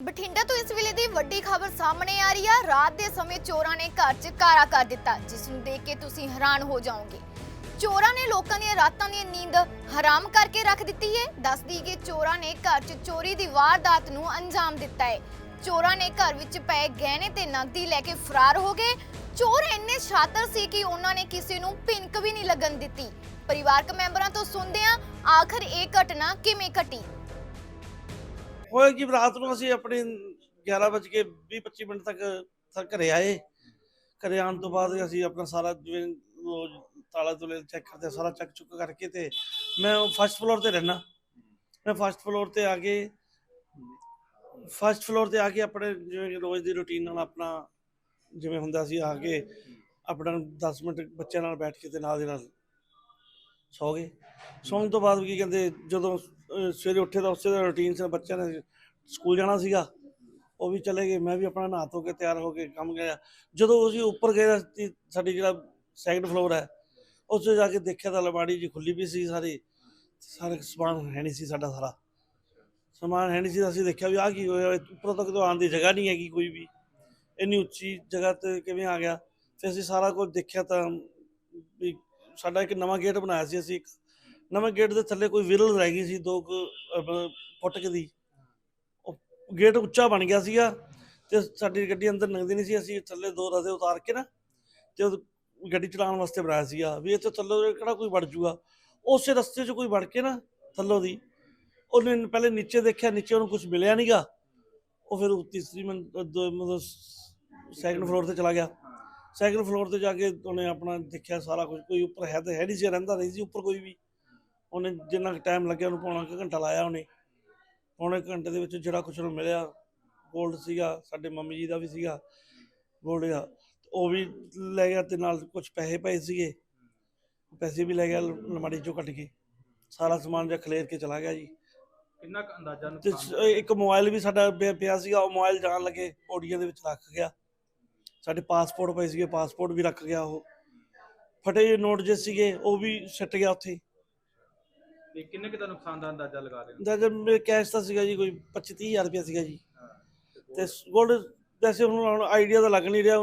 ਬਠਿੰਡਾ ਤੋਂ ਇਸ ਵੇਲੇ ਦੀ ਵੱਡੀ ਖਬਰ ਸਾਹਮਣੇ ਆ ਰਹੀ ਹੈ ਰਾਤ ਦੇ ਸਮੇਂ ਚੋਰਾਂ ਨੇ ਘਰ 'ਚ ਕਾਰਾ ਕਰ ਦਿੱਤਾ, ਜਿਸ ਨੂੰ ਦੇਖ ਕੇ ਤੁਸੀਂ ਹੈਰਾਨ ਹੋ ਜਾਓਗੇ। ਚੋਰਾਂ ਨੇ ਲੋਕਾਂ ਦੀਆਂ ਰਾਤਾਂ ਦੀ ਨੀਂਦ ਹਰਾਮ ਕਰਕੇ ਰੱਖ ਦਿੱਤੀ ਹੈ ਦੱਸਦੀ ਕਿ ਚੋਰਾਂ ਨੇ ਘਰ 'ਚ ਚੋਰੀ ਦੀ ਵਾਰਦਾਤ ਨੂੰ ਅੰਜਾਮ ਦਿੱਤਾ ਹੈ ਚੋਰਾਂ ਨੇ ਘਰ ਵਿੱਚ ਪਏ ਗਹਿਣੇ ਤੇ ਨਕਦੀ ਲੈ ਕੇ ਫਰਾਰ ਹੋ ਗਏ। ਚੋਰ ਇੰਨੇ ਸ਼ਾਤਰ ਸੀ ਕਿ ਉਹਨਾਂ ਨੇ ਕਿਸੇ ਨੂੰ ਪਿੰਕ ਵੀ ਨਹੀਂ ਲੱਗਣ ਦਿੱਤੀ। ਪਰਿਵਾਰਕ ਮੈਂਬਰਾਂ ਤੋਂ ਸੁਣਦੇ ਹਾਂ ਆਖਰ ਇਹ ਘਟਨਾ ਕਿਵੇਂ ਘਟੀ? ਹੋਇਆ ਕਿ ਰਾਤ ਨੂੰ ਅਸੀਂ ਆਪਣੇ 11 ਵਜੇ ਕੇ 20 25 ਮਿੰਟ ਤੱਕ ਤੱਕ ਘਰੇ ਆਏ। ਘਰੇ ਆਉਣ ਤੋਂ ਬਾਅਦ ਅਸੀਂ ਆਪਣਾ ਸਾਰਾ ਜਿਵੇਂ ਰੋਜ਼ ਤਾਲਾ ਤੁਲੇ ਚੈੱਕ ਕਰਦੇ ਸਾਰਾ ਚੈੱਕ ਚੁੱਕ ਕਰਕੇ ਤੇ ਮੈਂ ਫਸਟ ਫਲੋਰ ਤੇ ਰਹਿਣਾ ਮੈਂ ਫਸਟ ਫਲੋਰ ਤੇ ਆ ਕੇ ਫਸਟ ਫਲੋਰ ਤੇ ਆ ਕੇ ਆਪਣੇ ਜਿਵੇਂ ਰੋਜ਼ ਦੀ ਰੁਟੀਨ ਨਾਲ ਆਪਣਾ ਜਿਵੇਂ ਹੁੰਦਾ ਸੀ, ਆ ਕੇ ਆਪਣਾ 10 ਮਿੰਟ ਬੱਚਿਆਂ ਨਾਲ ਬੈਠ ਕੇ ਤੇ ਨਾਲ ਦੇ ਨਾਲ ਸੌ ਗਏ। ਸੌਣ ਤੋਂ ਬਾਅਦ ਕੀ ਕਹਿੰਦੇ, ਜਦੋਂ ਅਹ, ਸਵੇਰੇ ਉੱਠੇ ਤਾਂ ਉਸੇ ਦਾ ਰੁਟੀਨ ਸੀ ਬੱਚਿਆਂ ਨੇ ਸਕੂਲ ਜਾਣਾ ਸੀਗਾ। ਉਹ ਵੀ ਚਲੇ ਗਏ। ਮੈਂ ਵੀ ਆਪਣਾ ਨਹਾ ਧੋ ਕੇ ਤਿਆਰ ਹੋ ਕੇ ਕੰਮ ਗਿਆ। ਜਦੋਂ ਅਸੀਂ ਉੱਪਰ ਗਏ ਤਾਂ ਤੀ- ਸਾਡੀ ਜਿਹੜਾ ਸੈਕੰਡ ਫਲੋਰ ਹੈ ਉਸ 'ਤੇ ਜਾ ਕੇ ਦੇਖਿਆ ਤਾਂ ਅਲਮਾਰੀ ਜੀ ਖੁੱਲੀ ਵੀ ਸੀ ਸਾਰੀ। ਸਾਰਾ ਸਮਾਨ ਹੈ ਨਹੀਂ ਸੀ ਸਾਡਾ ਸਾਰਾ। ਸਮਾਨ ਹੈ ਨਹੀਂ ਸੀ ਤਾਂ ਅਸੀਂ ਦੇਖਿਆ ਵੀ ਆਹ ਕੀ ਹੋਇਆ ਉੱਪਰੋਂ ਤੱਕ ਤਾਂ ਆਉਣ ਦੀ ਜਗ੍ਹਾ ਨਹੀਂ ਹੈਗੀ ਕੋਈ ਵੀ। ਇੰਨੀ ਉੱਚੀ ਜਗ੍ਹਾ ਤੇ ਕਿਵੇਂ ਆ ਗਿਆ? ਫਿਰ ਅਸੀਂ ਸਾਰਾ ਕੁਝ ਦੇਖਿਆ ਤਾਂ ਵੀ ਸਾਡਾ ਇੱਕ ਨਵਾਂ ਗੇਟ ਬਣਾਇਆ ਸੀ ਅਸੀਂ ਇੱਕ ਨਵੇਂ ਗੇਟ ਦੇ ਥੱਲੇ ਕੋਈ ਵਿਰਲ ਰਹਿ ਗਈ ਸੀ ਦੋ ਕੁ, ਫੁੱਟ ਕੁ ਦੀ। ਉਹ ਗੇਟ ਉੱਚਾ ਬਣ ਗਿਆ ਸੀਗਾ ਤੇ ਸਾਡੀ ਗੱਡੀ ਅੰਦਰ ਲੰਘਦੀ ਨਹੀਂ ਸੀ ਅਸੀਂ ਥੱਲੇ ਦੋ ਰਦੇ ਉਤਾਰ ਕੇ ਨਾ ਤੇ ਉਹ ਗੱਡੀ ਚਲਾਉਣ ਵਾਸਤੇ ਬਣਾਇਆ ਸੀਗਾ ਵੀ ਇੱਥੇ ਥੱਲੇ ਕਿਹੜਾ ਕੋਈ ਵੜ ਜੂਗਾ। ਉਸੇ ਰਸਤੇ 'ਚ ਕੋਈ ਵੜ ਕੇ ਨਾ ਥੱਲੋਂ ਦੀ ਉਹਨੇ ਪਹਿਲੇ ਨੀਚੇ ਦੇਖਿਆ ਨੀਚੇ ਉਹਨੂੰ ਕੁਝ ਮਿਲਿਆ ਨਹੀਂਗਾ ਉਹ ਫਿਰ ਉਹ ਤੀਸਰੀ ਮੰ ਮਤਲਬ ਸੈਕੰਡ ਫਲੋਰ ਤੇ ਚਲਾ ਗਿਆ। ਸੈਕੰਡ ਫਲੋਰ ਤੇ ਜਾ ਕੇ ਉਹਨੇ ਆਪਣਾ ਦੇਖਿਆ ਸਾਰਾ ਕੁਝ ਕੋਈ ਉੱਪਰ ਹੈ ਤਾਂ ਹੈ ਨਹੀਂ ਸੀ ਰਹਿੰਦਾ ਨਹੀਂ ਸੀ ਉੱਪਰ ਕੋਈ ਵੀ। ਉਹਨੇ ਜਿੰਨਾ ਕੁ ਟਾਈਮ ਲੱਗਿਆ ਉਹਨੂੰ ਪੌਣਾ ਕੁ ਘੰਟਾ ਲਾਇਆ ਉਹਨੇ। ਪੌਣੇ ਘੰਟੇ ਦੇ ਵਿੱਚ ਜਿਹੜਾ ਕੁਝ ਉਹਨੂੰ ਮਿਲਿਆ 골ਡ ਸੀਗਾ ਸਾਡੇ ਮੰਮੀ ਜੀ ਦਾ ਵੀ ਸੀਗਾ 골ਡ ਦਾ। ਉਹ ਵੀ ਲੈ ਗਿਆ ਤੇ ਨਾਲ ਕੁਝ ਪੈਸੇ ਪਏ ਸੀਗੇ। ਪੈਸੇ ਵੀ ਲੈ ਗਿਆ ਲ- ਅਲਮਾਰੀ ਚੋਂ ਕੱਢ ਕੇ। ਸਾਰਾ ਸਮਾਨ ਜਿਹਾ ਖਲੇਰ ਕੇ ਚਲਾ ਗਿਆ ਜੀ। ਕਿੰਨਾ ਕੁ ਅੰਦਾਜ਼ਾ ਤੇ ਨੁਕਸਾਨ ਸ- ਇੱਕ ਮੋਬਾਈਲ ਵੀ ਸਾਡਾ ਪਿਆ- ਸੀਗਾ ਉਹ ਮੋਬਾਈਲ ਜਾਣ ਲੱਗੇ ਪੌੜੀਆਂ ਦੇ ਵਿੱਚ ਰੱਖ ਗਿਆ। ਸਾਡੇ ਪਾਸਪੋਰਟ ਪਏ ਸੀਗੇ ਪਾਸਪੋਰਟ ਵੀ ਰੱਖ ਗਿਆ ਉਹ। ਫਟੇ ਨੋਟ ਜੇ ਸੀਗੇ ਉਹ ਵੀ ਸਿੱਟ ਗਿਆ ਉੱਥੇ। ਤੇ ਕਿੰਨੇ ਕੁ ਦਾ ਨੁਕਸਾਨ ਦਾ ਅੰਦਾਜ਼ਾ ਲਗਾ ਰਹੇ ਹੋ? ਦਾ ਜਦ ਮੇਰੇ ਕੈਸ਼ ਤਾਂ ਸੀਗਾ ਜੀ ਕੋਈ 25 30000 ਰੁਪਇਆ ਸੀਗਾ ਜੀ। ਹਾਂ। ਤੇ 골ਡ ਵੈਸੇ ਹੁਣ ਹੁਣ ਆਈਡੀਆ ਤਾਂ ਲੱਗ ਨਹੀਂ ਰਿਹਾ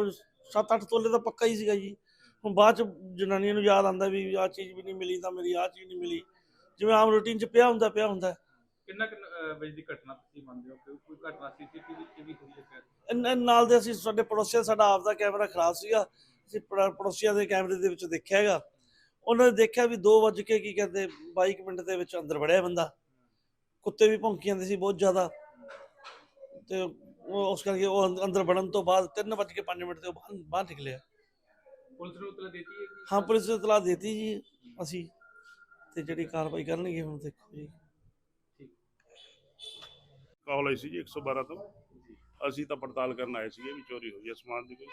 7-8 ਤੋਲੇ ਤਾਂ ਪੱਕਾ ਹੀ ਸੀਗਾ ਜੀ। ਹੁਣ ਬਾਅਦ ਚ ਜਨਾਨੀਆਂ ਨੂੰ ਯਾਦ ਆਂਦਾ ਵੀ ਆਹ ਚੀਜ਼ ਵੀ ਨਹੀਂ ਮਿਲੀ ਤਾਂ ਮੇਰੀ ਆਹ ਚੀਜ਼ ਨਹੀਂ ਮਿਲੀ। ਜਿਵੇਂ ਆਮ ਰੂਟੀਨ ਚ ਪਿਆ ਹੁੰਦਾ ਪਿਆ ਹੁੰਦਾ। ਕਿੰਨਾ ਕੁ ਅਹ, ਵਜੇ ਦੀ ਘਟਨਾ ਤੁਸੀਂ ਮੰਨਦੇ ਹੋ? ਕਿ ਕੋਈ ਘਟਨਾ ਸੀਸੀਟੀਵੀ ਚ ਵੀ ਹੋਈ ਹੈ ਸ਼ਾਇਦ? ਇਨ ਨਾਲ ਦੇ ਅਸੀਂ ਸਾਡੇ ਪੜੋਸੀਆਂ ਦਾ ਸਾਡਾ ਆਪਦਾ ਕੈਮਰਾ ਖਰਾਬ ਸੀਗਾ। ਅਸੀਂ ਪੜਾ- ਪੜੋਸੀਆਂ ਦੇ ਕੈਮਰੇ ਦੇ ਵਿੱਚ ਦੇਖਿਆ ਹੈਗਾ। ਉਹਨਾਂ ਨੇ ਦੇਖਿਆ ਵੀ 2 ਵਜੇ ਕੇ ਕੀ ਕਹਿੰਦੇ 22 ਮਿੰਟ ਦੇ ਵਿੱਚ ਅੰਦਰ ਵੜਿਆ ਬੰਦਾ। ਕੁੱਤੇ ਵੀ ਭੌਂਕੀ ਜਾਂਦੇ ਸੀ ਬਹੁਤ ਜ਼ਿਆਦਾ। ਤੇ ਉਹ ਉਸ ਕਰਕੇ ਉਹ ਅੰਦ- ਅੰਦਰ ਵੜਨ ਤੋਂ ਬਾਅਦ 3 ਵਜੇ ਕੇ 5 ਮਿੰਟ ਤੇ ਉਹ ਬਾਹਰ ਨਿਕਲਿਆ ਪੁਲਿਸ ਨੂੰ ਉਤਲਾ ਦਿੱਤੀ ਹੈ ਪੁਲਿਸ ਨੂੰ ਇਤਲਾਹ ਦਿੱਤੀ ਜੀ ਅਸੀਂ। ਤੇ ਜਿਹੜੀ ਕਾਰਵਾਈ ਕਰਨਗੇ ਹੁਣ ਦੇਖੋ ਜੀ। ਕਾਲ ਆਈ ਸੀ ਜੀ 112 ਤੋਂ ਅਸੀਂ ਤਾਂ ਪੜਤਾਲ ਕਰਨ ਆਏ ਸੀਗੇ ਵੀ ਚੋਰੀ ਹੋਈ ਹੈ ਸਮਾਨ ਦੀ ਕੋਈ।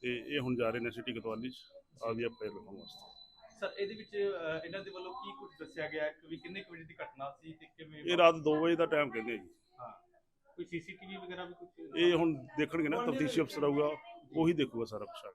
ਤੇ ਇਹ ਹੁਣ ਜਾ ਰਹੇ ਨੇ ਸਿਟੀ ਕੋਤਵਾਲੀ ਚ। ਆਪਦੀ ਆਪੇ ਲਗਾਉਣ ਵਾਸਤੇ। ਸਰ ਇਹਦੇ ਵਿੱਚ ਅਹ, ਇਹਨਾਂ ਦੇ ਵੱਲੋਂ ਕੀ ਕੁਝ ਦੱਸਿਆ ਗਿਆ? ਹੈ ਕਿ ਵੀ ਕਿੰਨੇ ਕੁ ਵਜੇ ਦੀ ਘਟਨਾ ਸੀ ਤੇ ਕਿਵੇਂ ਇਹ ਰਾਤ 2 ਵਜੇ ਦਾ ਟਾਈਮ ਕਹਿੰਦੇ ਆ ਜੀ। ਹਾਂ। ਕੋਈ ਸੀਸੀਟੀਵੀ ਵਗੈਰਾ ਵੀ ਕੁਝ ਇਹ ਹੁਣ ਦੇਖਣਗੇ ਨਾ ਤਫਤੀਸ਼ੀ ਅਫਸਰ ਆਊਗਾ ਉਹੀ ਦੇਖੂਗਾ ਸਾਰਾ ਕੁਛ